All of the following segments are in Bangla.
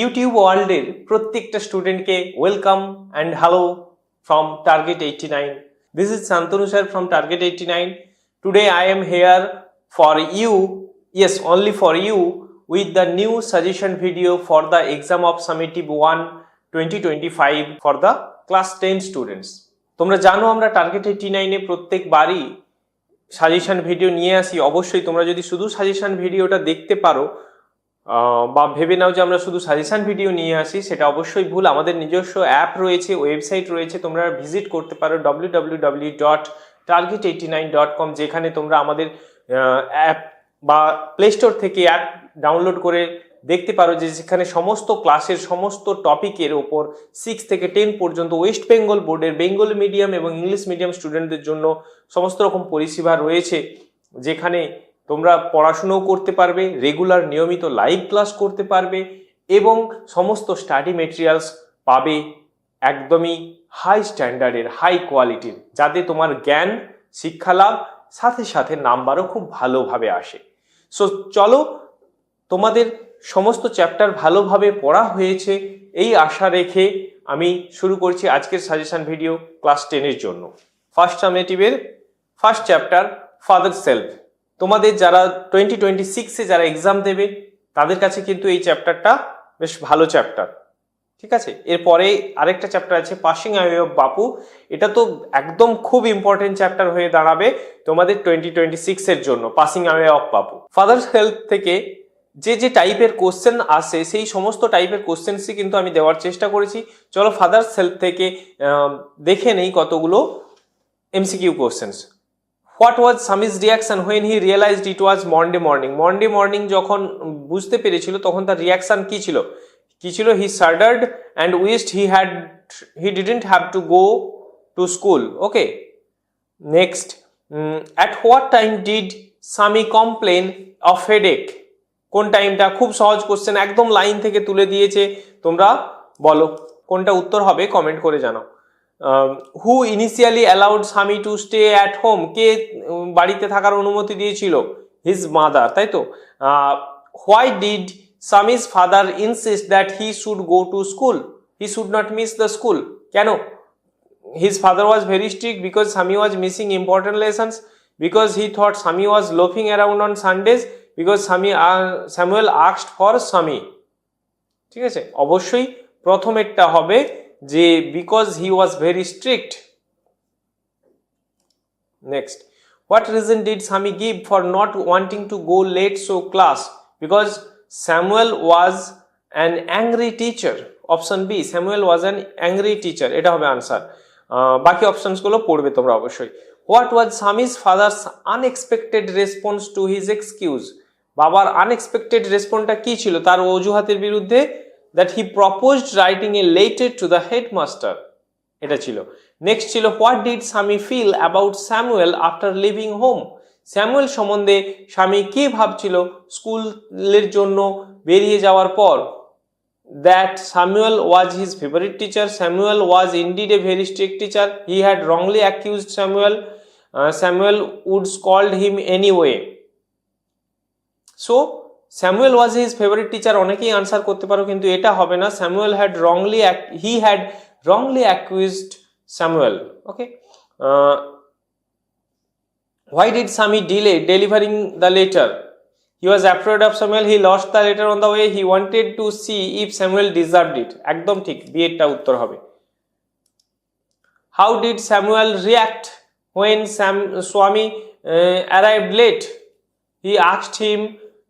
ইউটিউব ওয়ার্ল্ডের প্রত্যেকটা স্টুডেন্টকে welcome and hello from Target eighty nine this is Shantanu sir from Target eighty nine today I am here for you yes, only for you, with the new suggestion video for the exam of summative 1 2025 for the class 10 students. তোমরা জানো আমরা টার্গেট এইটি নাইনে প্রত্যেকবারই সাজেশন ভিডিও নিয়ে আসি। অবশ্যই তোমরা যদি শুধু সাজেশন ভিডিওটা দেখতে পারো বা ভেবে নাও যে আমরা শুধু সাজেশন ভিডিও নিয়ে আসি, সেটা অবশ্যই ভুল। আমাদের নিজস্ব অ্যাপ রয়েছে ওয়েবসাইট রয়েছে, তোমরা ভিজিট করতে পারো W W W dot Target eighty nine dot com যেখানে তোমরা আমাদের অ্যাপ বা প্লে স্টোর থেকে অ্যাপ ডাউনলোড করে দেখতে পারো যে যেখানে সমস্ত ক্লাসের সমস্ত টপিকের ওপর সিক্স থেকে টেন পর্যন্ত ওয়েস্ট বেঙ্গল বোর্ডের বেঙ্গলি মিডিয়াম এবং ইংলিশ মিডিয়াম স্টুডেন্টদের জন্য সমস্ত রকম পরিষেবা রয়েছে, যেখানে তোমরা পড়াশুনোও করতে পারবে রেগুলার নিয়মিত লাইভ ক্লাস করতে পারবে এবং সমস্ত স্টাডি মেটেরিয়ালস পাবে একদমই হাই স্ট্যান্ডার্ডের হাই কোয়ালিটির যাতে তোমার জ্ঞান শিক্ষালাভ সাথে সাথে নাম্বারও খুব ভালোভাবে আসে। সো চলো তোমাদের সমস্ত চ্যাপ্টার ভালোভাবে পড়া হয়েছে, এই আশা রেখে আমি শুরু করছি আজকের সাজেশন ভিডিও ক্লাস টেনের জন্য। ফার্স্ট সামেটিভের ফার্স্ট চ্যাপ্টার ফাদার সেলফ তোমাদের যারা টোয়েন্টি টোয়েন্টি সিক্সে যারা এক্সাম দেবে, তাদের কাছে কিন্তু এই চ্যাপ্টারটা বেশ ভালো চ্যাপ্টার ঠিক আছে? এরপরে আরেকটা চ্যাপ্টার আছে পাসিং অ্যাওয়ে অফ বাপু এটা তো একদম খুব ইম্পর্টেন্ট চ্যাপ্টার হয়ে দাঁড়াবে তোমাদের টোয়েন্টি টোয়েন্টি সিক্সের জন্য passing away of Bapu father's health থেকে যে যে টাইপের কোশ্চেন আসে, সেই সমস্ত টাইপের কোশ্চেন্সই কিন্তু আমি দেওয়ার চেষ্টা করেছি। চলো ফাদার্স হেলথ থেকে দেখে নেই কতগুলো MCQ questions what was Swami's reaction when he realized it was Monday morning Monday morning যখন বুঝতে পেরেছিল তখন তার রিয়াকশান কী ছিল? কী ছিল? He shuddered and wished he had he didn't have to go to school okay next at what time did Swami complain of headache কোন টাইমটা খুব সহজ কোশ্চেন একদম লাইন থেকে তুলে দিয়েছে। তোমরা বলো, কোনটা উত্তর হবে? কমেন্ট করে জানাও। Who initially allowed Swami to stay at home কে বাড়িতে থাকার অনুমতি দিয়েছিল? হিজ মাদার তাই তো? Why did Swami's father insist that he should go to school he should not miss the school কেন? His father was very strict because Swami was missing important lessons because he thought Swami was loafing around on Sundays because Swami Samuel আক্সড for Swami ঠিক আছে? অবশ্যই প্রথম একটা হবে যে because he was very strict next what reason did Swami give for not wanting to go late so class because Samuel was an angry teacher option B Samuel was an angry teacher এটা হবে আনসার বাকি অপশনসগুলো পড়বে তোমরা অবশ্যই। What was Swami's father's unexpected response to his excuse বাবার আনএক্সপেক্টেড রেসপন্সটা কি ছিল? তার অজুহাতের বিরুদ্ধে that he proposed writing a letter to the headmaster এটা ছিল নেক্সট ছিল what did Swami feel about Samuel after leaving home Samuel সম্বন্ধে স্বামী কি ভাবছিল স্কুলের জন্য বেরিয়ে যাওয়ার পর that Samuel was his favorite teacher. Samuel was indeed a very strict teacher. He had wrongly accused Samuel. Uh, Samuel would scold him anyway. Samuel was his favourite teacher অনেকেই আনসার করতে পারো কিন্তু এটা হবে না Samuel had wrongly he had wrongly accused Samuel okay why did Swami delay delivering the letter He was afraid of Samuel. He lost the letter on the way. He wanted to see if Samuel deserved it. একদম ঠিক বিয়েরটা উত্তর হবে did Samuel react when Sam Swami uh, arrived late? He asked him.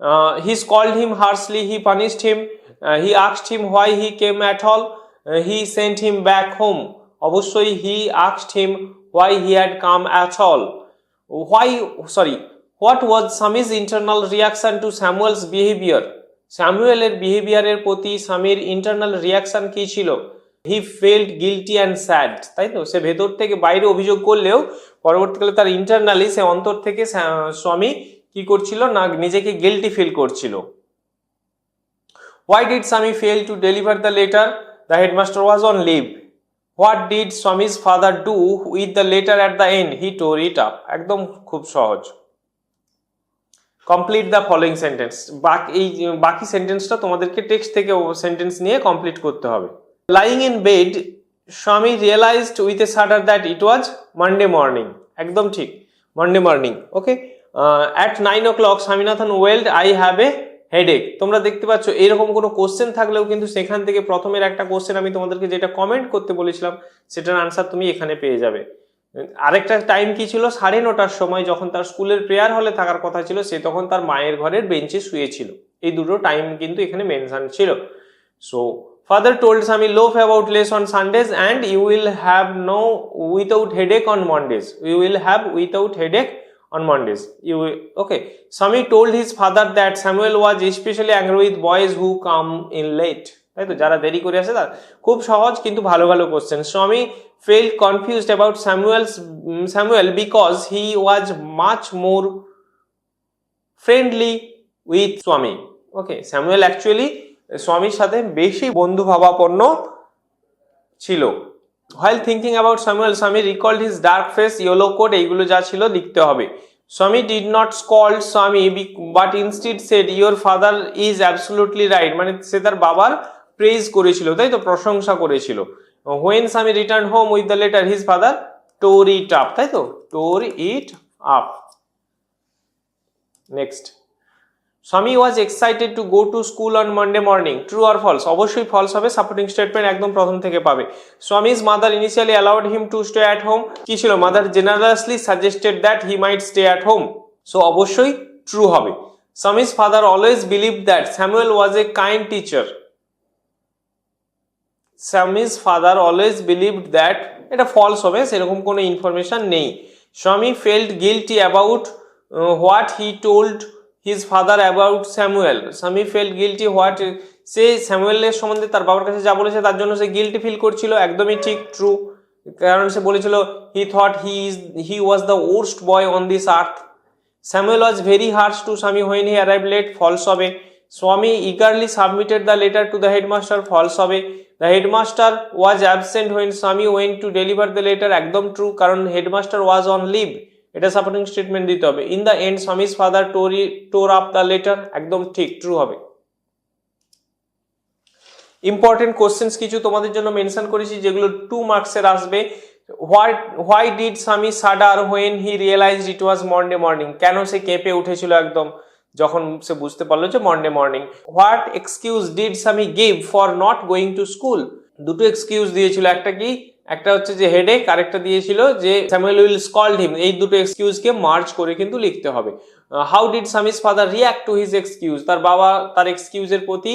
Uh, he scolded him harshly. He punished him. Uh, he asked him why he came at all. Uh, he sent him back home. অবশ্যই he asked him why he had come at all. Why? Sorry. What was Swami's internal reaction to Samuel's behaviour স্যামুয়েলের বিহেভিয়ারের প্রতি স্বামীর ইন্টারনাল রিয়াকশন কি ছিল he felt guilty and sad তাই তো সে ভেতর থেকে বাইরে অভিযোগ করলেও পরবর্তীকালে তার ইন্টারনালি সে অন্তর থেকে স্বামী কি করছিল? না নিজেকে গিলটি ফিল করছিল। Why did Swami fail to deliver the letter the headmaster was on leave what did Swami's father do with the letter at the end he tore it up একদম খুব সহজ। কমপ্লিট দ্য ফলোয়িং সেন্টেন্স বাকি এই বাকি সেন্টেন্সটা তোমাদেরকে টেক্সট থেকে সেন্টেন্স নিয়ে কমপ্লিট করতে হবে। Lying in bed Swami realised with a shudder that it was Monday morning একদম ঠিক। Monday morning okay at nine o'clock Swaminathan wailed I have a headache তোমরা দেখতে পাচ্ছ, এরকম কোনো কোশ্চেন থাকলেও কিন্তু সেখান থেকে প্রথমের একটা কোশ্চেন আমি তোমাদেরকে যেটা কমেন্ট করতে বলেছিলাম, সেটার আনসার তুমি এখানে পেয়ে যাবে। আরেকটা টাইম কি ছিল? সাড়ে নটার সময় যখন তার স্কুলের প্রেয়ার হলে থাকার কথা ছিল, সে তখন তার মায়ের ঘরের বেঞ্চে শুয়েছিল। এই দুটো টাইম কিন্তু এখানে মেনশন ছিল। So father told Swami love about less on Sundays and you will have no without headache on Mondays you will have without headache on Mondays. You, okay? Sami told his father that Samuel was especially angry with boys who come in late. তাই তো যারা দেরি করে আসে তার খুব সহজ কিন্তু ভালো ভালো question Swami fell confused about Samuel's Samuel because he was much more friendly with Swami okay Samuel actually স্বামীর সাথে বেশি বন্ধু ভাবাপন্ন ছিল while thinking about Samuel Swami recalled his dark face yellow coat এইগুলো যা ছিল লিখতে হবে। Swami did not scold Swami but instead said your father is absolutely right মানে সে তার বাবার প্রেজ করেছিল, তাই তো? প্রশংসা করেছিল। When Swami return home with the letter his father tore it up তাই তো? টোর it up next Swami was excited to go to school on Monday morning true R false অবশ্যই ফলস হবে সাপোর্টিং স্টেটমেন্ট একদম প্রথম থেকে পাবে। Swami's mother initially allowed him to stay at home কি ছিল? Mother generously suggested that he might stay at home so অবশ্যই ট্রু হবে। Swami's father always believe that Samuel was a kind teacher Swami's father always believed that এটা ফলস হবে, সেরকম কোনো ইনফরমেশন নেই। Swami felt guilty about what he told his father about Samuel Swami felt guilty what সে স্যামুয়েলের সম্বন্ধে তার বাবার কাছে যা বলেছে তার জন্য সে গিলটি ফিল করছিল, একদমই ঠিক ট্রু কারণ সে বলেছিল he thought he is he was the worst boy on this earth Samuel was very harsh to Swami when he arrive late false হবে। Swami eagerly submitted the letter to the headmaster false হবে। The headmaster was absent when Swami went to deliver the letter একদম ট্রু কারণ হেডমাস্টার ওয়াজ অন লিভ এটা সাপোর্টিং স্টেটমেন্ট দিতে হবে। In the end Swami's father tore tore up the letter একদম ঠিক ট্রু হবে। ইম্পর্টেন্ট কোশ্চেন্স কিছু তোমাদের জন্য মেনশন করেছি, যেগুলো টু মার্কসের আসবে। What why did Swami shudder when he realise it was Monday morning কেন সে কেঁপে উঠেছিল একদম? যখন সে বুঝতে পারল যে Monday morning what excuse did Swami give for not going to school দুটো এক্সকিউজ দিয়েছিল। একটা কি? একটা হচ্ছে যে হেডেক আরেকটা দিয়েছিল যে স্যামুয়েল উইল স্কল্ড হিম এই দুটো এক্সকিউজকে মার্চ করে কিন্তু লিখতে হবে। How did Swami's father react to his excuse তার বাবা তার এক্সকিউজের প্রতি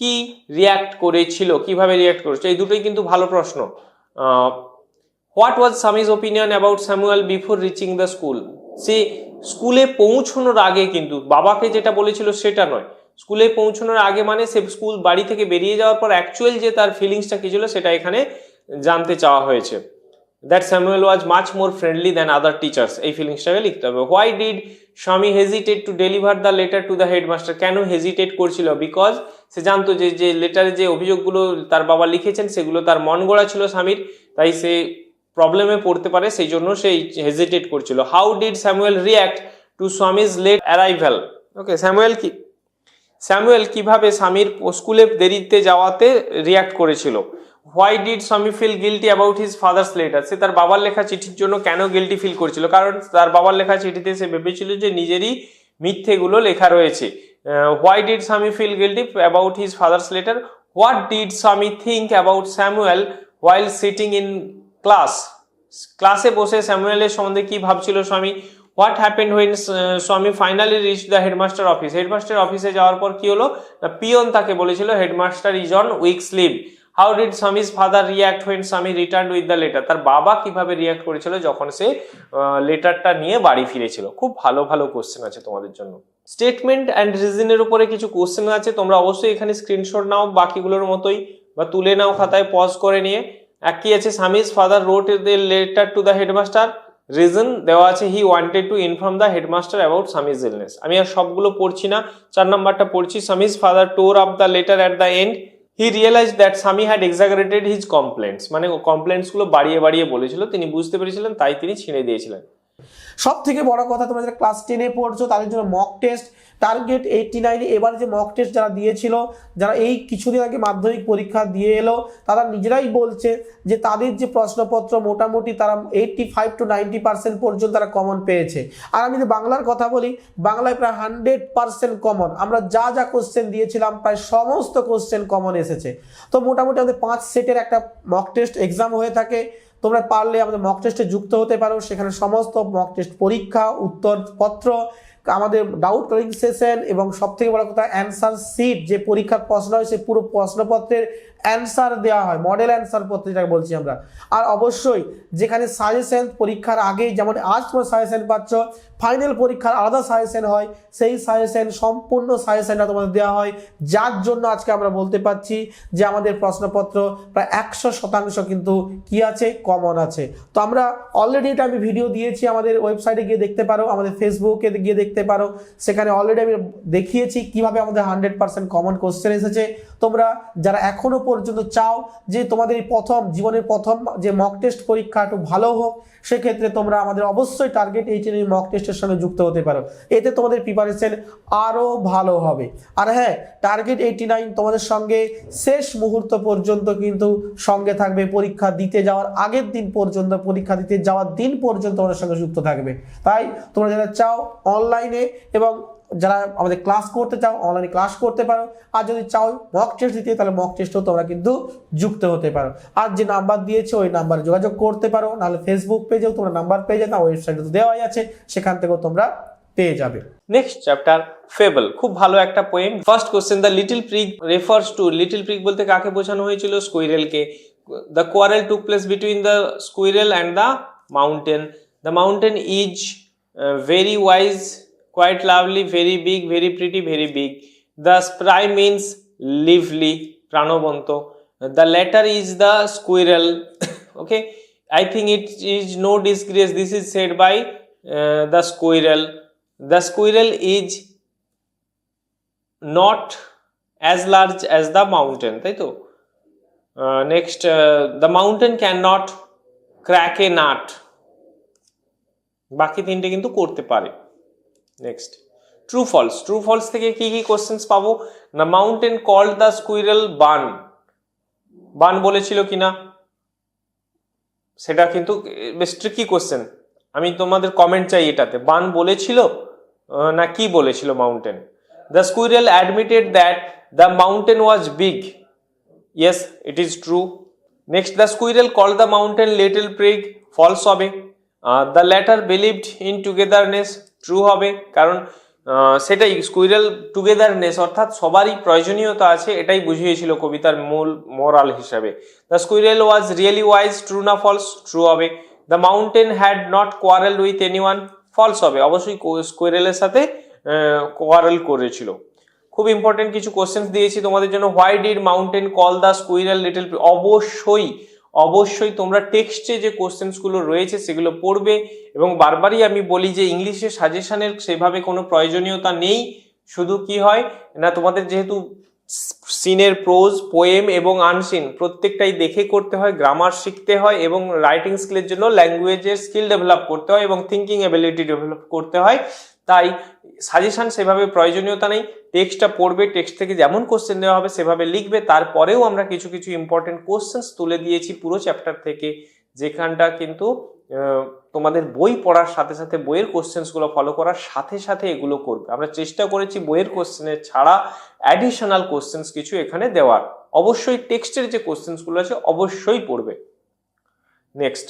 কি রিয়াক্ট করেছিল? কীভাবে রিয়াক্ট করেছে এই দুটোই কিন্তু ভালো প্রশ্ন। What was Swami's opinion about Samuel before reaching the school সে স্কুলে পৌঁছানোর আগে কিন্তু, বাবাকে যেটা বলেছিল সেটা নয়। স্কুলে পৌঁছানোর আগে মানে সে স্কুল বাড়ি থেকে বেরিয়ে যাওয়ার পর অ্যাকচুয়াল যে তার ফিলিংসটা কি ছিল সেটা এখানে জানতে চাওয়া হয়েছে। That Samuel was much more friendly than other teachers এই ফিলিংসটাকে লিখতে হবে। Why did Swami hesitate to deliver the letter to the headmaster কেন হেজিটেট করছিল? বিকজ সে জানতো যে যে লেটারে যে অভিযোগগুলো তার বাবা লিখেছেন, সেগুলো তার মন গড়া ছিল স্বামীর, তাই সে প্রবলেমে পড়তে পারে, সেই জন্য সে হেজিটেট করছিল। How did Samuel react to Swami's late arrival okay Samuel কি স্যামুয়েল কীভাবে স্বামীর স্কুলে দেরিতে যাওয়াতে রিয়াক্ট করেছিল? Why did Swami feel guilty about his father's letter সে তার বাবার লেখা চিঠির জন্য কেন গিলটি ফিল করছিল? কারণ তার বাবার লেখা চিঠিতে সে ভেবেছিল যে নিজেরই মিথ্যেগুলো লেখা রয়েছে। Why did Swami feel guilty about his father's letter what did Swami think about Samuel while sitting in class ক্লাসে বসে স্যামুয়েলের সম্বন্ধে কি ভাবছিল Swami what happened when Swami finally reach the headmaster office headmaster অফিসে যাওয়ার পর কি হলো? পিয়ন তাকে বলেছিল headmaster is on week's leave how did Swami's father react when Swami return with the letter তার বাবা কীভাবে রিয়াক্ট করেছিল যখন সে লেটারটা নিয়ে বাড়ি ফিরেছিল? খুব ভালো ভালো কোশ্চেন আছে তোমাদের জন্য। স্টেটমেন্ট অ্যান্ড রিজনের উপরে কিছু কোশ্চেন আছে, তোমরা অবশ্যই এখানে স্ক্রিনশট নাও বাকিগুলোর মতোই বা তুলে নাও খাতায় পজ করে নিয়ে। এক কি আছে Swami's father wrote the letter to the headmaster reason দেওয়া আছে he wanted to inform the headmaster about Swami's illness আমি আর সবগুলো পড়ছি না, চার নাম্বারটা পড়ছি Swami's father tore up the letter at the end he realise that Swami had exaggerated his complaints মানে কমপ্লেন্টসগুলো বাড়িয়ে বাড়িয়ে বলেছিল, তিনি বুঝতে পেরেছিলেন, তাই তিনি ছিঁড়ে দিয়েছিলেন। সব থেকে বড় কথা, তোমরা যারা ক্লাস টেনে পড়ছো, তাদের জন্য মক টেস্ট টার্গেট এইটটি নাইনে এবার যে মক টেস্ট যারা দিয়েছিল, যারা এই কিছুদিন আগে মাধ্যমিক পরীক্ষা দিয়ে এলো, তারা নিজেরাই বলছে যে তাদের যে প্রশ্নপত্র মোটামুটি তারা eighty five to ninety percent পর্যন্ত তারা কমন পেয়েছে। আর আমি যদি বাংলার কথা বলি, বাংলায় প্রায় হান্ড্রেড পার্সেন্ট কমন আমরা যা যা কোশ্চেন দিয়েছিলাম, প্রায় সমস্ত কোশ্চেন কমন এসেছে। তো মোটামুটি আমাদের পাঁচ সেটের একটা মক টেস্ট এক্সাম হয়ে থাকে। তোমরা পারলে আমাদের মক টেস্টে যুক্ত হতে পারো। সেখানে সমস্ত মক টেস্ট পরীক্ষা, উত্তরপত্র, আমাদের ডাউট ক্লিয়ারিং সেশন এবং সবথেকে বড় কথা অ্যান্সার সিট যে পরীক্ষার প্রশ্ন হয় সেই পুরো প্রশ্নপত্রের অ্যান্সার দেওয়া হয় মডেল অ্যান্সার পত্র যেটাকে বলছি আমরা। আর অবশ্যই যেখানে সাজেশন পরীক্ষার আগেই যেমন আজ তোমরা সাজেশন পাচ্ছ ফাইনাল পরীক্ষার আলাদা সাজেশন হয়, সেই সাজেশন সম্পূর্ণ সাজেশনটা তোমাদের দেওয়া হয়। যার জন্য আজকে আমরা বলতে পারছি যে আমাদের প্রশ্নপত্র প্রায় একশো শতাংশ কিন্তু কি আছে? কমন আছে। তো আমরা অলরেডি এটা আমি ভিডিও দিয়েছি আমাদের ওয়েবসাইটে গিয়ে দেখতে পারো, আমাদের ফেসবুকে গিয়ে দেখতে পারো। সেখানে অলরেডি আমি দেখিয়েছি কীভাবে আমাদের হান্ড্রেড পার্সেন্ট কমন কোশ্চেন এসেছে। তোমরা যারা এখনও পর্যন্ত চাও যে তোমাদের এই প্রথম, জীবনের প্রথম যে মক টেস্ট পরীক্ষা একটু ভালো হোক, সেক্ষেত্রে তোমরা আমাদের অবশ্যই টার্গেট এইটের এই মক টেস্টের সঙ্গে যুক্ত হতে পারো। এতে তোমাদের প্রিপারেশন আরও ভালো হবে। আর হ্যাঁ টার্গেট এইটি নাইন তোমাদের সঙ্গে শেষ মুহূর্ত পর্যন্ত কিন্তু সঙ্গে থাকবে। পরীক্ষা দিতে যাওয়ার আগের দিন পর্যন্ত, পরীক্ষা দিতে যাওয়ার দিন পর্যন্ত তোমাদের সঙ্গে যুক্ত থাকবে। তাই তোমরা যারা চাও অনলাইনে এবং যারা আমাদের ক্লাস করতে চাও অনলাইনে ক্লাস করতে পারো। আর যদি চাও মক টেস্ট দিতে, তাহলে মক টেস্টও তোমরা কিন্তু যুক্ত হতে পারো। আর যে নাম্বার দিয়েছে, ওই নাম্বারে যোগাযোগ করতে পারো। নাহলে ফেসবুক পেজেও তোমরা নাম্বার পেয়ে যাবে ওয়েবসাইটে তো দেওয়াই আছে। সেখান থেকেও তোমরা পেয়ে যাবে। নেক্সট চ্যাপ্টার ফেবল খুব ভালো একটা poem first question the little prig refers to little prig বলতে কাকে বোঝানো হয়েছিল? স্কুইরেলকে the quarrel took place between the squirrel and the mountain the mountain is very wise quite lovely very big very pretty very big the spry means lively pranobonto the letter is the squirrel okay i think it is no disgrace this is said by uh, the squirrel the squirrel is not as large as the mountain তাই তো Uh, next uh, the mountain cannot crack a nut বাকি তিনটে কিন্তু করতে পারে next true false true false থেকে কি কি কোশ্চেন্স পাবো? না mountain called the squirrel bun bun বলেছিল কিনা? সেটা কিন্তু বেশ ট্রিকি কোশ্চেন আমি তোমাদের কমেন্ট চাই এটাতে। বান বলেছিল? না, কি বলেছিল mountain the squirrel admitted that the mountain was big yes it is true next the squirrel call the mountain little prig false হবে. The latter believed in togetherness true হবে। কারণ সেটাই স্কুইরেল টুগেদারনেস অর্থাৎ সবারই প্রয়োজনীয়তা আছে, এটাই বুঝিয়েছিল কবিতার মূল মোরাল হিসাবে। The squirrel was really wise true না ফলস ট্রু হবে। The mountain had not quarrel with any one false হবে। অবশ্যই স্কুইরেলের সাথে কোয়ারেল করেছিল। খুব ইম্পর্টেন্ট কিছু কোশ্চেন্স দিয়েছি তোমাদের জন্য। Why did mountain call the squirrel little অবশ্যই অবশ্যই তোমরা টেক্সটে যে কোশ্চেন্সগুলো রয়েছে সেগুলো পড়বে এবং বারবারই আমি বলি যে ইংলিশে সাজেশনের সেভাবে কোনো প্রয়োজনীয়তা নেই। শুধু কি হয় না, তোমাদের যেহেতু সিনের প্রোজ পোয়েম এবং আনসিন প্রত্যেকটাই দেখে করতে হয় গ্রামার শিখতে হয় এবং রাইটিং স্কিলের জন্য ল্যাঙ্গুয়েজের স্কিল ডেভেলপ করতে হয় এবং থিঙ্কিং এবিলিটি ডেভেলপ করতে হয়। তাই সাজেশন সেভাবে প্রয়োজনীয়তা নেই। টেক্সটটা পড়বে টেক্সট থেকে যেমন কোশ্চেন দেওয়া হবে, সেভাবে লিখবে। তারপরেও আমরা কিছু কিছু ইম্পর্টেন্ট কোশ্চেন্স তুলে দিয়েছি পুরো চ্যাপ্টার থেকে, যেখানটা কিন্তু তোমাদের বই পড়ার সাথে সাথে বইয়ের কোশ্চেন্সগুলো ফলো করার সাথে সাথে এগুলো করবে। আমরা চেষ্টা করেছি বইয়ের কোশ্চেনের ছাড়া অ্যাডিশনাল কোশ্চেন্স কিছু এখানে দেওয়ার। অবশ্যই টেক্সটের যে কোশ্চেন্সগুলো আছে, অবশ্যই পড়বে। Next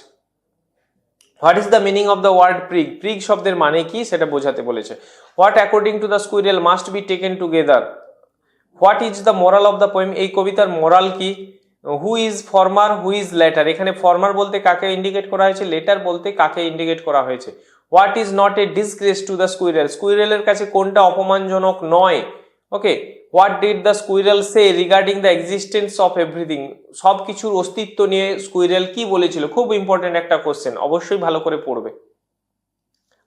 what is the meaning of the word prig prig শব্দের মানে কি সেটা বোঝাতে বলেছে। What according to the squirrel must be taken together what is the moral of the poem এই কবিতার মোরাল কি? Who is former who is latter এখানে ফর্মার বলতে কাকে ইন্ডিকেট করা হয়েছে? লেটার বলতে কাকে ইন্ডিকেট করা হয়েছে? What is not a disgrace to the squirrel স্কুইরেলের কাছে কোনটা অপমানজনক নয়? Okay what did the squirrel say regarding the existence of everything সব কিছুর অস্তিত্ব নিয়ে স্কুইরেল কি বলেছিল? খুব ইম্পর্টেন্ট একটা কোশ্চেন অবশ্যই ভালো করে পড়বে।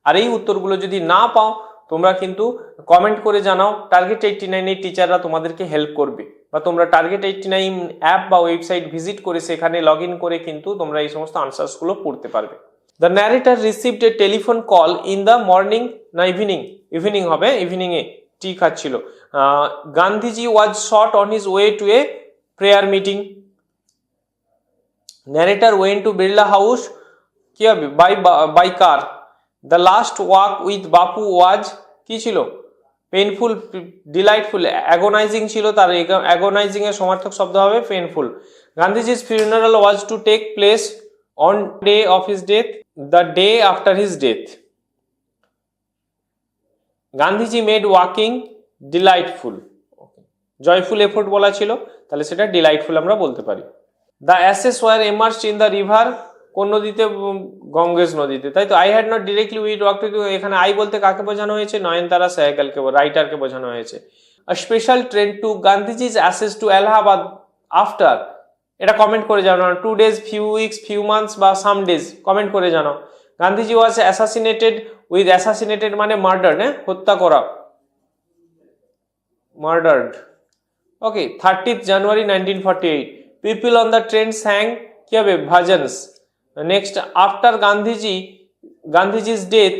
আর এই উত্তরগুলো যদি না পাও, তোমরা কিন্তু কমেন্ট করে জানাও। টার্গেট এইটটি নাইনের টিচাররা তোমাদেরকে হেল্প করবে। বা তোমরা টার্গেট এইটটি নাইন অ্যাপ বা ওয়েবসাইট ভিজিট করে সেখানে লগ করে কিন্তু তোমরা এই সমস্ত আনসার্সগুলো পড়তে পারবে। The narrator received a telephone call in the morning না ইভিনিং ইভিনিং হবে ইভিনিংয়ে টি খাচ্ছিল। Gandhiji was shot on his way to a prayer meeting narrator went to Birla house কি হবে by by car the last walk with Bapu was কি ছিল? পেনফুল ডিলাইটফুল অ্যাগোনাইজিং ছিল তার। অ্যাগোনাইজিং এর সমার্থক শব্দ হবে পেনফুল গান্ধীজির funeral was to take place on day of his death the day after his death Gandhiji made walking delightful joyful effort বলা ছিল, তাহলে সেটা ডিলাইটফুল আমরা বলতে পারি। The ashes were immersed in the river কোন নদীতে গঙ্গেজ নদীতে। তাই তো I had not directly with walk এখানে আই বলতে কাকে বোঝানো হয়েছে? নয়নতারা সাহেকালকে রাইটারকে বোঝানো হয়েছে। Special train to Gandhiji's ashes to Allahabad after এটা কমেন্ট করে জানো two days few weeks few months বা সাম ডেজ কমেন্ট করে জানো। Gandhiji was assassinated with assassinated মানে মার্ডার হ্যাঁ? হত্যা করা। Murdered okay thirtieth January nineteen forty eight people on the train sang কি হবে ভাজনস নেক্সট আফটার গান্ধীজি গান্ধীজির ডেথ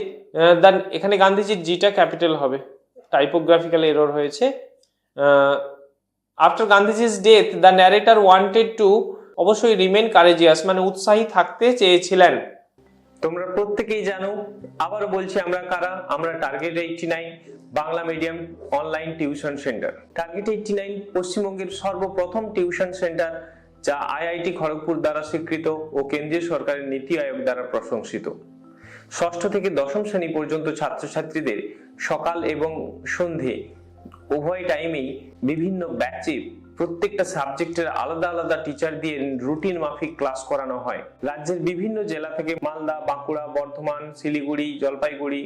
দেন এখানে গান্ধীজির জিটা ক্যাপিটাল হবে। টাইপোগ্রাফিক্যাল এরর হয়েছে। আফটার গান্ধীজির death the narrator wanted to অবশ্যই রিমেন কারেজিয়াস মানে উৎসাহী থাকতে চেয়েছিলেন। তোমরা প্রত্যেকেই জানো, আবার বলছি আমরা কারা? আমরা target eighty nine Bangla medium online tuition centre target eighty nine পশ্চিমবঙ্গের সর্বপ্রথম টিউশন সেন্টার যা আইআইটি খড়গপুর দ্বারা স্বীকৃত ও কেন্দ্রীয় সরকারের নীতি আয়োগ দ্বারা প্রশংসিত। ষষ্ঠ থেকে দশম শ্রেণি পর্যন্ত ছাত্রছাত্রীদের সকাল এবং সন্ধে উভয় টাইমেই বিভিন্ন ব্যাচে প্রত্যেকটা সাবজেক্টের আলাদা আলাদা টিচার দিয়ে রুটিন মাফিক ক্লাস করানো হয়। রাজ্যের বিভিন্ন জেলা থেকে মালদা, বাঁকুড়া, বর্ধমান, শিলিগুড়ি, জলপাইগুড়ি,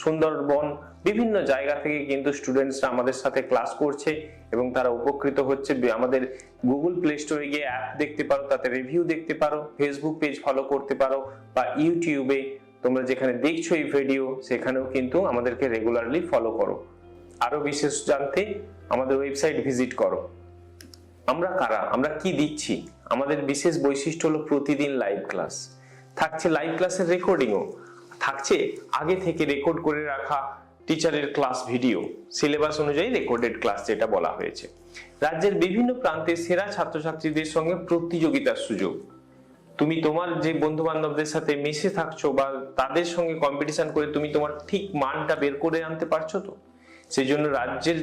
সুন্দরবন বিভিন্ন জায়গা থেকে কিন্তু স্টুডেন্টসরা আমাদের সাথে ক্লাস করছে এবং তারা উপকৃত হচ্ছে। আমাদের গুগল প্লে স্টোরে গিয়ে অ্যাপ দেখতে পারো, তাতে রিভিউ দেখতে পারো ফেসবুক পেজ ফলো করতে পারো বা ইউটিউবে তোমরা যেখানে দেখছ এই ভিডিও সেখানেও কিন্তু আমাদেরকে রেগুলারলি ফলো করো। আরও বিশেষ জানতে আমাদের ওয়েবসাইট ভিজিট করো। আমরা কারা? আমরা কি দিচ্ছি? আমাদের বিশেষ বৈশিষ্ট্য হলো প্রতিদিন লাইভ ক্লাস থাকছে লাইভ ক্লাসের রেকর্ডিংও থাকছে আগে থেকে রেকর্ড করে রাখা টিচারের ক্লাস ভিডিও সিলেবাস অনুযায়ী রেকর্ডেড ক্লাস যেটা বলা হয়েছে। রাজ্যের বিভিন্ন প্রান্তে সেরা ছাত্রছাত্রীদের সঙ্গে প্রতিযোগিতার সুযোগ। তুমি তোমার যে বন্ধু বান্ধবদের সাথে মিশে থাকছো বা তাদের সঙ্গে কম্পিটিশন করে তুমি তোমার ঠিক মানটা বের করে আনতে পারছ তো? সেই জন্য রাজ্যের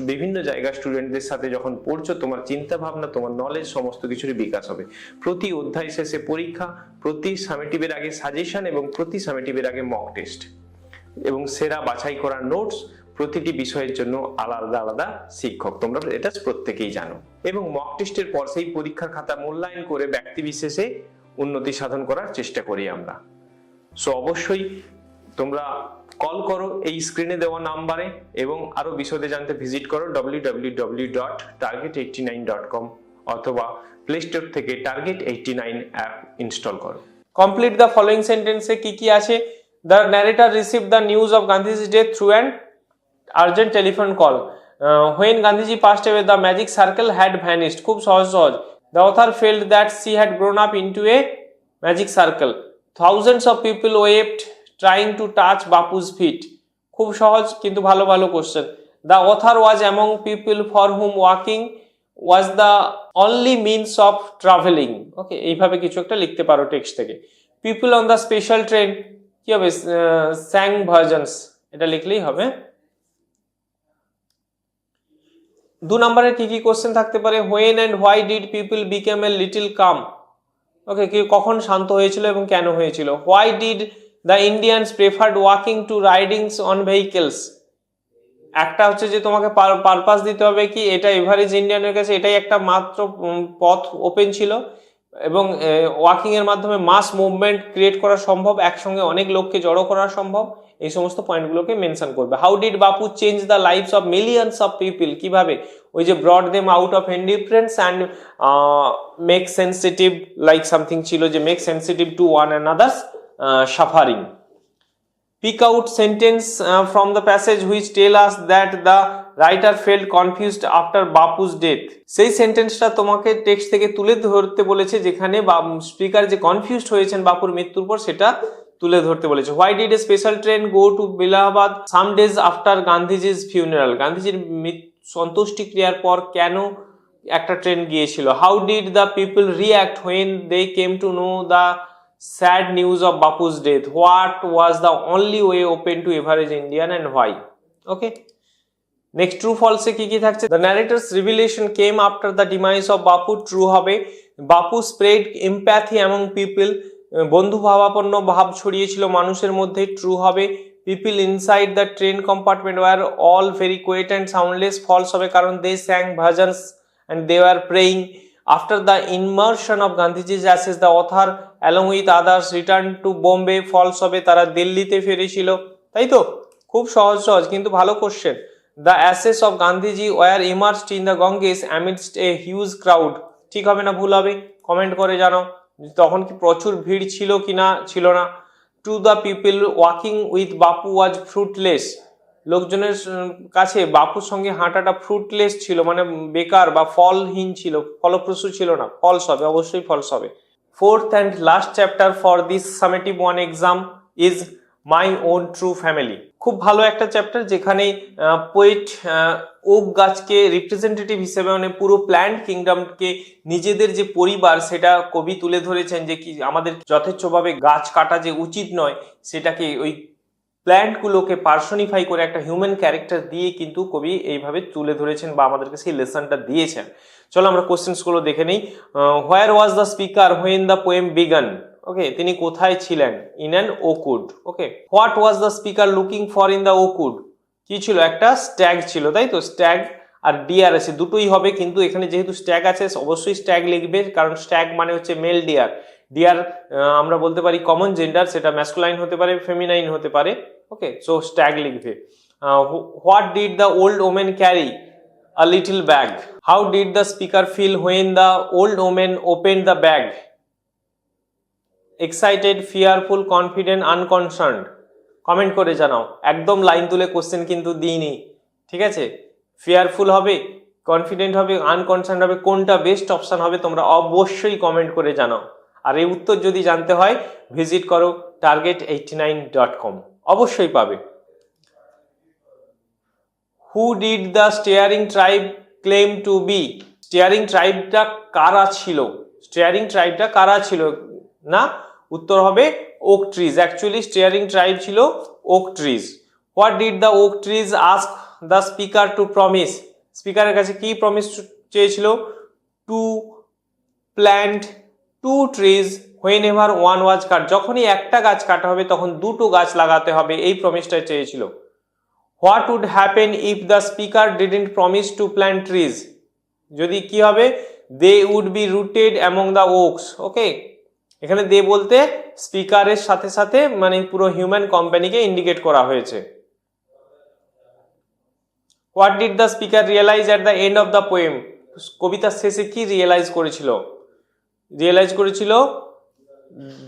বিভিন্ন জায়গা স্টুডেন্টদের সাথে যখন পড়ছো, তোমার চিন্তা ভাবনা তোমার নলেজ সমস্ত কিছুরই বিকাশ হবে। প্রতি অধ্যায় শেষে পরীক্ষা, প্রতি সামেটিভের আগে সাজেশন এবং প্রতি সামেটিভের আগে মক টেস্ট এবং সেরা বাছাই করা নোটস প্রতিটি বিষয়ের জন্য আলাদা আলাদা শিক্ষক। তোমরা এটা প্রত্যেকেই জানো। এবং মক টেস্টের পর সেই পরীক্ষার খাতা মূল্যায়ন করে ব্যক্তি বিশেষে উন্নতি সাধন করার চেষ্টা করি আমরা। সো অবশ্যই তোমরা কল করো, এই স্ক্রিনে দেওয়া নাম্বারে এবং আরও বিশদে জানতে ভিজিট করো www.target89.com dot target nine dot com অথবা প্লে স্টোর থেকে target eighty nine app install করো। কমপ্লিট দ্য ফলোয়িং সেন্টেন্সে কি কি আছে? The narrator receive the news of Gandhiji death through and urgent telephone call when Gandhiji passed away the magic circle had vanished খুব সহজ সহজ। The author felt that she had grown up into a magic circle thousands of people wept trying to touch Bapu's feet খুব সহজ, কিন্তু ভালো ভালো question the author was among people for whom walking was the only means of travelling okay এইভাবে কিছু একটা লিখতে পারো টেক্সট থেকে। People on the special train কি হবে? স্যাং ভার্জনস এটা লিখলেই হবে। দু নম্বরের কি কি কোশ্চেন থাকতে পারে? When and why did people became a little calm okay কখন শান্ত হয়েছিল এবং কেন হয়েছিল? Why did the Indians preferred walking to ridings on vehicles একটা হচ্ছে যে তোমাকে পারপাস দিতে হবে কি, এটা এভারেজ ইন্ডিয়ানের কাছে এটাই একটা মাত্র পথ ওপেন ছিল। এবং ওয়াকিং এর মাধ্যমে মাস মুভমেন্ট ক্রিয়েট করা সম্ভব, একসঙ্গে অনেক লোককে জড়ো করা সম্ভব। এই সমস্ত পয়েন্টগুলোকে মেনশন করবে। How did Bapu change the lives of millions of people কীভাবে? ওই যে brought them out of indifference and make sensitive like something ছিল যে make sensitive to one another's suffering pick out sentence uh, from the passage which tell us that the writer felt confused after Bapu's death. সেই সেন্টেন্সটা তোমাকে টেক্সট থেকে তুলে ধরতে বলেছে যেখানে স্পিকার যে কনফিউজড হয়েছেন বাপুর মৃত্যুর পর সেটা তুলে ধরতে বলেছে। Why did a special train go to Allahabad some days after গান্ধীজির ফিউনারাল গান্ধীজির সন্তুষ্টি ক্রিয়ার পর কেন একটা ট্রেন গিয়েছিল? How did the people react when they came to know the sad news of Bapu's death what was the only way open to average Indian and why okay next true ফলসে কি কি থাকছে? The narrator's revelation came after the demise of Bapu true হবে। Bapu spread empathy among people বন্ধু ভাবাপন্ন ভাব ছড়িয়েছিল মানুষের মধ্যে। ট্রু হবে। People inside the train compartment were all very quiet and soundless false হবে কারণ they sang bhajans and they are praying after the immersion of Gandhiji's ashes the author along with others return to Bombay false হবে তারা দিল্লিতে ফিরেছিল। তাই তো? খুব সহজ সহজ, কিন্তু ভালো question the ashes of Gandhiji were immersed in the Ganges amidst a huge crowd ঠিক হবে না, ভুল হবে। কমেন্ট করে জানো তখন কি প্রচুর ভিড় ছিল কি না, ছিল না। To the people walking with Bapu was fruitless লোকজনের কাছে বাপুর সঙ্গে হাঁটাটা ফ্রুটলেস ছিল। মানে বেকার বা ফলহীন ছিল। ফলপ্রসূ ছিল না। ফলস হবে, অবশ্যই ফলস হবে। Fourth and last chapter for this summative one exam is my own true family খুব ভালো একটা চ্যাপ্টার যেখানে পোয়েট ওক গাছকে রিপ্রেজেন্টেটিভ হিসেবে মানে পুরো প্ল্যান্ট কিংডমকে নিজেদের যে পরিবার সেটা কবি তুলে ধরেছেন যে কি আমাদের যথেচ্ছভাবে গাছ কাটা যে উচিত নয়, সেটাকে ওই প্ল্যান্টগুলোকে পার্সনিফাই করে একটা হিউম্যান ক্যারেক্টার দিয়ে কিন্তু কবি এইভাবে তুলে ধরেছেন বা আমাদেরকে সেই লেসনটা দিয়েছেন। চলো আমরা কোশ্চেন্সগুলো দেখে নিই। Where was the speaker when the poem began okay তিনি কোথায় ছিলেন? In an oakwood okay what was the speaker looking for in the oakwood কি ছিল? একটা স্ট্যাগ ছিল, তাই তো? স্ট্যাগ আর ডিয়ার আছে, দুটোই হবে, কিন্তু এখানে যেহেতু স্ট্যাগ আছে, অবশ্যই স্ট্যাগ লিখবে, কারণ স্ট্যাগ মানে হচ্ছে মেল ডিয়ার ডিয়ার আমরা বলতে পারি কমন জেন্ডার সেটা ম্যাসকুলাইন হতে পারে ফেমিনাইন হতে পারে। ওকে সো স্ট্যাগ লিখবে what did the old woman carry a little bag. How did the speaker feel when the old woman opened the bag? Excited, fearful, confident, unconcerned. Comment করে জানাও। একদম লাইন তুলে কোশ্চেন কিন্তু দিইনি। ঠিক আছে? ফিয়ারফুল হবে কনফিডেন্ট হবে আনকনসার্ন হবে কোনটা বেস্ট অপশন হবে তোমরা অবশ্যই কমেন্ট করে জানাও। আর এই উত্তর যদি জানতে হয় ভিজিট করো target eighty nine dot com অবশ্যই পাবে। Who did the staring tribe claim to be staring ট্রাইবটা কারা ছিল? স্টিয়ারিং ট্রাইবটা কারা ছিল? না, উত্তর হবে oak trees actually staring tribe ছিল oak trees what did the oak trees ask the speaker to promise স্পিকারের কাছে কি প্রমিস চেয়েছিল? To plant two trees whenever one was cut যখনই একটা গাছ কাটা হবে, তখন দুটো গাছ লাগাতে হবে, এই প্রমিসটা চেয়েছিল। What would happen if the speaker didn't promise to plant trees যদি কি হবে? They would be rooted among the oaks okay এখানে দে বলতে স্পিকারের সাথে সাথে মানে পুরো হিউম্যান কোম্পানিকে ইন্ডিকেট করা হয়েছে। What did the speaker realize at the end of the poem কবিতার শেষে কি রিয়েলাইজ করেছিল? রিয়েলাইজ করেছিল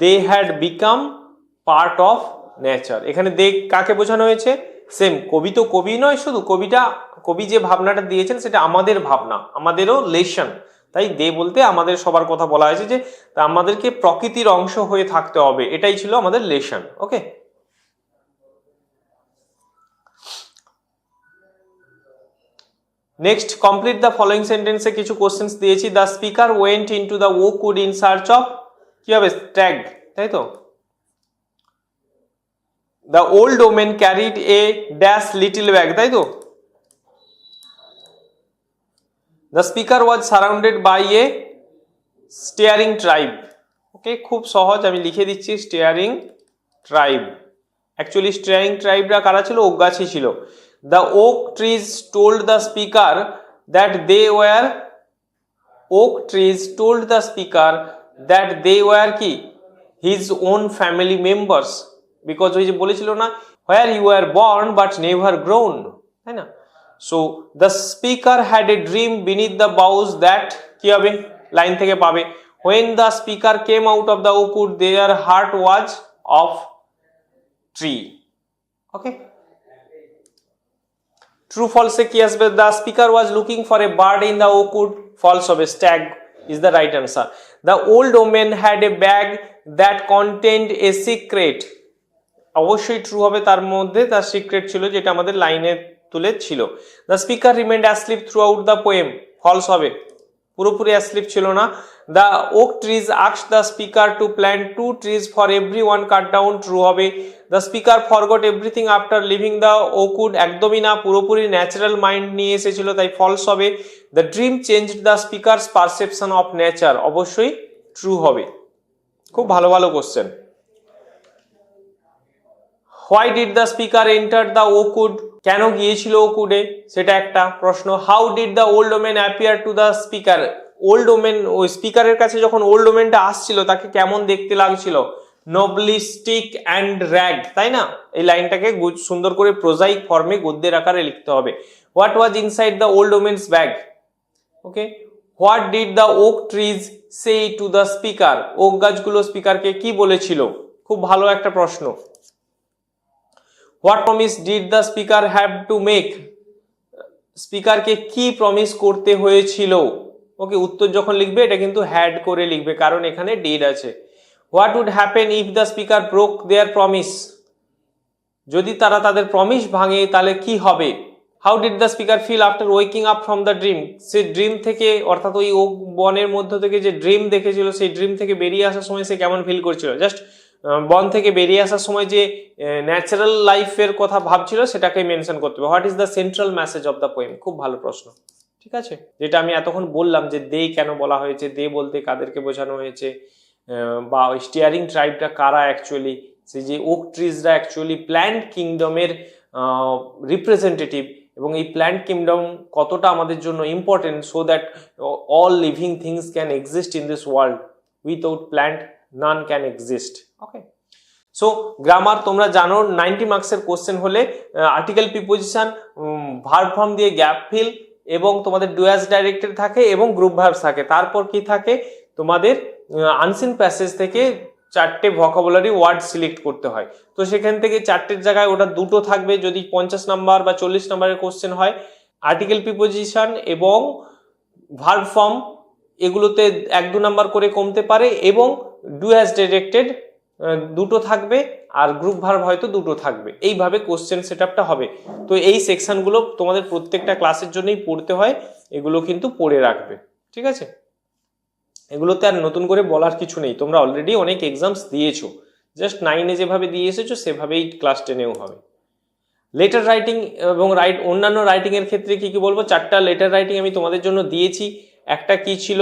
they had become part of nature এখানে দে কাকে বোঝানো হয়েছে? সেম কবি তো কবি নয় শুধু, কবিটা, কবি যে ভাবনাটা দিয়েছেন সেটা আমাদের ভাবনা, আমাদেরও লেশন। তাই দে বলতে আমাদের সবার কথা বলা হয়েছে যে, তা আমাদেরকে প্রকৃতির অংশ হয়ে থাকতে হবে। এটাই ছিল আমাদের lesson, okay? Next complete the following সেন্টেন্সে কিছু কোশ্চেন্স দিয়েছি। The speaker went into the oakwood in search of কি হবে? ট্যাগ তাই তো? The old woman carried a dash little bag তাই তো? The speaker was surrounded by a staring tribe okay খুব সহজ, আমি লিখে দিচ্ছি স্টিয়ারিং ট্রাইব অ্যাকচুয়ালি স্টিয়ারিং ট্রাইবরা কারা ছিল? ওক গাছই ছিল। The oak trees told the speaker that they were oak trees told the speaker that they were কি his own family members because ওই যে বলেছিল না where you are born but never grown তাই না? So the speaker had a dream beneath the boughs that কি হবে? লাইন থেকে পাবে। When the speaker came out of the oakwood their heart was of tree okay true ফলসে কি আসবে? The speaker was looking for a bird in the oakwood false হবে stag is the right answer the old woman had a bag that content a secret অবশ্যই ট্রু হবে তার মধ্যে, তার সিক্রেট ছিল যেটা আমাদের লাইনে তুলে ছিল। The speaker remained asleep throughout the poem false হবে। পুরোপুরি অ্যাসলিপ ছিল না। The oak trees আক্স the speaker to plan two trees for every one cut down true হবে। The speaker forgot everything after leaving the oakwood একদমই না, পুরোপুরি ন্যাচারাল মাইন্ড নিয়ে এসেছিল, তাই ফলস হবে। The dream change the speaker's perception of nature অবশ্যই ট্রু হবে। খুব ভালো ভালো question why did the speaker enter the oakwood কেন গিয়েছিল ওকুডে সেটা একটা প্রশ্ন। How did the old woman appear to the speaker old woman ওই স্পিকারের কাছে যখন ওল্ড ওমেনটা আসছিল, তাকে কেমন দেখতে লাগছিল? নবলিস্টিক অ্যান্ড র্যাগ তাই না? এই লাইনটাকে সুন্দর করে প্রোজাইক ফর্মে গদ্যের আকারে লিখতে হবে। What was inside the old woman's bag okay what did the oak trees say to the speaker oak গাছগুলো স্পিকারকে কি বলেছিল? খুব ভালো একটা প্রশ্ন। What promise did the speaker have to make স্পিকারকে কি প্রমিস করতে হয়েছিল? ওকে উত্তর যখন লিখবে, এটা কিন্তু হ্যাড করে লিখবে, কারণ এখানে ডিড আছে। What would happen if the speaker broke their promise যদি তারা তাদের প্রমিস ভাঙে, তাহলে কি হবে? How did the speaker feel after waking up from the dream say dream থেকে, অর্থাৎ ওই ওক বনের মধ্য থেকে যে ড্রিম দেখেছিল, সেই ড্রিম থেকে বেরিয়ে আসার সময় সে কেমন ফিল করছিল? জাস্ট বন থেকে বেরিয়ে আসার সময় যে ন্যাচারাল লাইফের কথা ভাবছিল সেটাকে মেনশন করতে হবে। What is the central message of the poem খুব ভালো প্রশ্ন। ঠিক আছে? যেটা আমি এতক্ষণ বললাম যে, দে কেন বলা হয়েছে, দে বলতে কাদেরকে বোঝানো হয়েছে বা ওই স্টিয়ারিং ট্রাইবটা কারা অ্যাকচুয়ালি সেই যে ওক ট্রিজরা অ্যাকচুয়ালি প্ল্যান্ট কিংডমের রিপ্রেজেন্টেটিভ এবং এই প্ল্যান্ট কিংডম কতটা আমাদের জন্য important so that all living things can exist in this world without plant none can exist okay so grammar তোমরা জানো নাইনটি মার্কসের কোশ্চেন হলে আর্টিকেল প্রিপোজিশন ভার্ব ফর্ম দিয়ে গ্যাপ ফিল এবং তোমাদের ডুয়াস ডাইরেক্টেড থাকে এবং গ্রুপ ভার্ব থাকে। তারপর কি থাকে? তোমাদের আনসিন প্যাসেজ থেকে চারটে ভকাবুলারি ওয়ার্ড সিলেক্ট করতে হয়। তো সেখান থেকে চারটের জায়গায় ওটা দুটো থাকবে, যদি পঞ্চাশ নাম্বার বা চল্লিশ নাম্বারের কোশ্চেন হয়। আর্টিকেল প্রিপোজিশন এবং ভার্ব ফর্ম এগুলোতে এক দু নাম্বার করে কমতে পারে এবং ডু হ্যাজ ডিরেক্টেড দুটো থাকবে আর গ্রুপ ভার্ব হয়তো দুটো থাকবে। এইভাবে কোশ্চেন সেট হবে। তো এই সেকশনগুলো তোমাদের প্রত্যেকটা ক্লাসের জন্যই পড়তে হয়, এগুলো কিন্তু পড়ে রাখবে। ঠিক আছে? এগুলোতে আর নতুন করে বলার কিছু নেই। তোমরা অলরেডি অনেক এক্সামস দিয়েছ। জাস্ট নাইনে যেভাবে দিয়ে এসেছ, সেভাবেই ক্লাস টেনেও হবে। লেটার রাইটিং এবং রাইট অন্যান্য রাইটিং এর ক্ষেত্রে কী কী বলব? চারটা লেটার রাইটিং আমি তোমাদের জন্য দিয়েছি। একটা কি ছিল?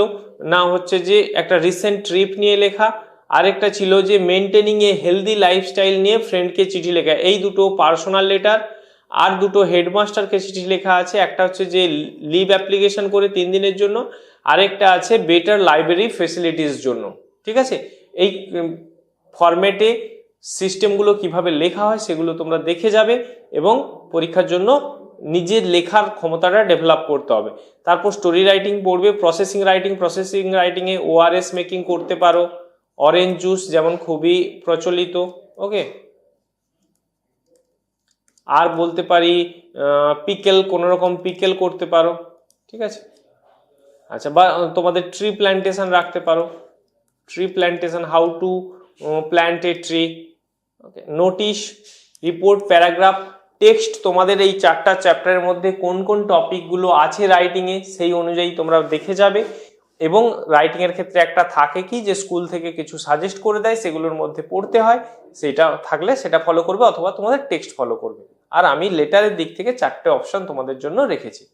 না হচ্ছে যে একটা রিসেন্ট ট্রিপ নিয়ে লেখা। আরেকটা ছিল যে মেনটেনিং এ হেলদি লাইফস্টাইল নিয়ে ফ্রেন্ডকে চিঠি লেখা। এই দুটো পার্সোনাল লেটার আর দুটো হেডমাস্টারকে চিঠি লেখা আছে। একটা হচ্ছে যে লিভ অ্যাপ্লিকেশন করে তিন দিনের জন্য, আরেকটা আছে বেটার লাইব্রেরি ফেসিলিটিস জন্য। ঠিক আছে? এই ফরম্যাটে সিস্টেমগুলো কীভাবে লেখা হয় সেগুলো তোমরা দেখে যাবে এবং পরীক্ষার জন্য নিজের লেখার ক্ষমতাটা ডেভেলপ করতে হবে। তারপর স্টোরি রাইটিং পড়বে প্রসেসিং রাইটিং প্রসেসিং রাইটিংয়ে ওআরএস মেকিং করতে পারো। অরেঞ্জ জুস যেমন খুবই প্রচলিত ওকে আর বলতে পারি পিকেল কোনো রকম পিকেল করতে পারো, ঠিক আছে? আচ্ছা বা, তোমাদের ট্রি প্ল্যান্টেশন রাখতে পারো। Tree plantation how to plant a tree okay notice report paragraph text তোমাদের এই চারটা চ্যাপ্টারের মধ্যে কোন কোন টপিকগুলো আছে রাইটিংয়ে, সেই অনুযায়ী তোমরা দেখে যাবে। এবং রাইটিংয়ের ক্ষেত্রে একটা থাকে কি যে, স্কুল থেকে কিছু সাজেস্ট করে দেয়, সেগুলোর মধ্যে পড়তে হয়। সেটা থাকলে সেটা ফলো করবে অথবা তোমাদের টেক্সট ফলো করবে। আর আমি লেটারের দিক থেকে চারটে অপশান তোমাদের জন্য রেখেছি।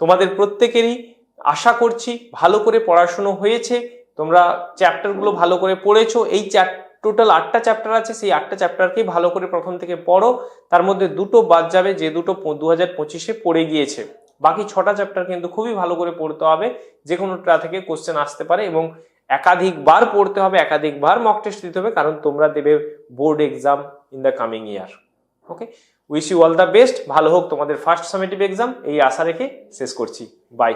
তোমাদের প্রত্যেকেরই আশা করছি ভালো করে পড়াশুনো হয়েছে। তোমরা চ্যাপ্টারগুলো ভালো করে পড়েছো। এই চ্যাপ টোটাল আটটা চ্যাপ্টার আছে, সেই আটটা চ্যাপ্টারকেই ভালো করে প্রথম থেকে পড়ো। তার মধ্যে দুটো বাদ যাবে, যে দুটো দু হাজার পঁচিশে পড়ে গিয়েছে। বাকি ছটা চ্যাপ্টার কিন্তু খুবই ভালো করে পড়তে হবে যে কোনোটা থেকে কোশ্চেন আসতে পারে এবং একাধিকবার পড়তে হবে, একাধিকবার মক টেস্ট দিতে হবে, কারণ তোমরা দেবে board exam in the coming year okay wish you all the best ভালো হোক তোমাদের ফার্স্ট সামেটিভ এক্সাম এই আশা রেখে শেষ করছি। বাই